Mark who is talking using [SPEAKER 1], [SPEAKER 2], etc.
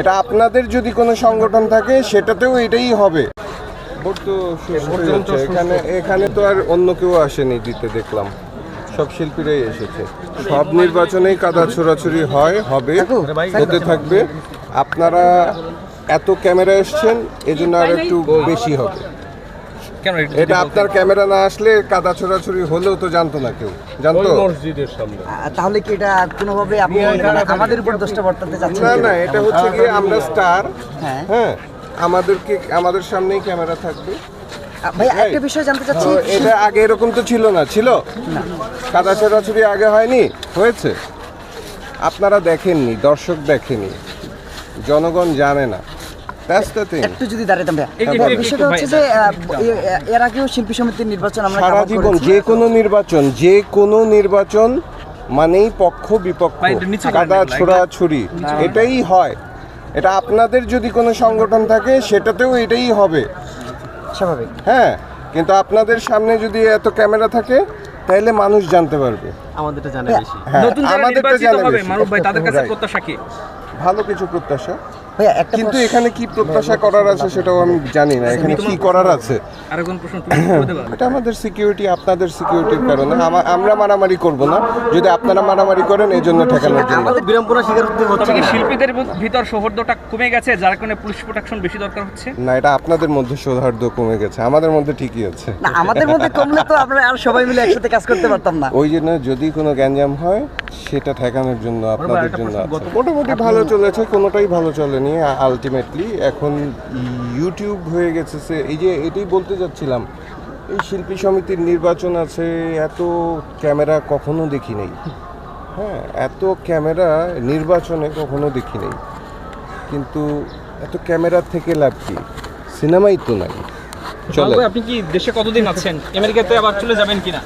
[SPEAKER 1] এটা আপনাদের যদি কোনো সংগঠন থাকে সেটাতেও এটাই হবে। ভোট তো। এখানে এখানে তো আর অন্য কেউ আসেনি দিতে দেখলাম। সব শিল্পীরাই এসেছে। সব নির্বাচনেই কাদা ছোড়াছুরি হয় হবে হতে থাকবে। আপনারা এত ক্যামেরা এসছেন এজন্য আর একটু বেশি হবে।
[SPEAKER 2] কেন
[SPEAKER 1] এটা আপনার ক্যামেরা না আসলে কাদা ছোড়াছুরি হলেও তো জানতো না কেউ। জানতো?
[SPEAKER 3] তাহলে কি এটা কোনোভাবে আপনি মানে আমাদের উপর দোষটা বর্তাতে চাচ্ছেন
[SPEAKER 1] না না এটা হচ্ছে গিয়ে আমরা স্টার
[SPEAKER 3] হ্যাঁ।
[SPEAKER 1] হ্যাঁ আমাদেরকে আমাদের সামনেই ক্যামেরা থাকবে।
[SPEAKER 3] ভাই একটা বিষয় জানতে চাচ্ছি।
[SPEAKER 1] এটা আগে এরকম তো ছিল না ছিল? কাদা ছোড়াছুরি আগে হয়নি? হয়েছে? আপনারা দেখেননি দর্শক দেখেনি। জনগণ জানে না। That's the thing.
[SPEAKER 3] একটু যদি দাঁড়াতাম ভাই
[SPEAKER 2] একটু-
[SPEAKER 3] ভাই,
[SPEAKER 2] একটু-
[SPEAKER 3] বিষয়টা হচ্ছে যে এর আগেও শিল্পী সমিতির নির্বাচন আমরা
[SPEAKER 1] সারা জীবন যে কোনো নির্বাচন যে কোনো নির্বাচন মানেই পক্ষ বিপক্ষ। কাদা এটাই হয়। এটা আপনাদের যদি কোনো সংগঠন থাকে সেটাতেও এটাই হবে।
[SPEAKER 3] স্বাভাবিক।
[SPEAKER 1] হ্যাঁ কিন্তু আপনাদের সামনে যদি এত ক্যামেরা থাকে তাহলে মানুষ জানতে পারবে।
[SPEAKER 4] আমাদেরটা জানা বেশি।
[SPEAKER 1] হ্যাঁ
[SPEAKER 2] নতুন
[SPEAKER 1] আমাদেরটা বেশি।
[SPEAKER 2] কি?
[SPEAKER 1] ভালো কিছু প্রত্যাশা।
[SPEAKER 3] ভাইয়া একটা
[SPEAKER 1] কিন্তু এখানে কি প্রত্যাশা করার আছে সেটাও আমি জানি না এখানে কি করার আছে?
[SPEAKER 2] প্রশ্ন
[SPEAKER 1] এটা আমাদের সিকিউরিটি আপনাদের সিকিউরিটির কারণে। আমরা মারামারি করব না। যদি আপনারা মারামারি করেন এই জন্য ঠেকানোর জন্য।
[SPEAKER 4] আমাদের বিড়ম্বনা শিকার হচ্ছে
[SPEAKER 2] কি শিল্পীদের ভিতর সৌহার্দ্যটা কমে গেছে যার কারণে পুলিশ প্রোটেকশন বেশি দরকার হচ্ছে?
[SPEAKER 1] না এটা আপনাদের মধ্যে সৌহার্দ্য কমে গেছে। আমাদের মধ্যে ঠিকই আছে।
[SPEAKER 3] না আমাদের মধ্যে কমলে তো আমরা আর সবাই মিলে একসাথে কাজ করতে পারতাম না।
[SPEAKER 1] ওই জন্য যদি কোনো গ্যাঞ্জাম হয় সেটা ঠেকানোর জন্য আপনাদের জন্য আছে। মোটামুটি ভালো চলেছে কোনোটাই ভালো চলেনি আলটিমেটলি এখন ইউটিউব হয়ে গেছে সে এই যে এটাই বলতে যাচ্ছিলাম এই শিল্পী সমিতির নির্বাচন আছে এত ক্যামেরা কখনো দেখি নাই হ্যাঁ এত ক্যামেরা নির্বাচনে কখনো দেখি নাই কিন্তু এত ক্যামেরা থেকে লাভ কি? সিনেমাই তো নাই। চলে
[SPEAKER 2] আপনি কি দেশে কতদিন আছেন? আমেরিকাতে আবার চলে যাবেন কিনা?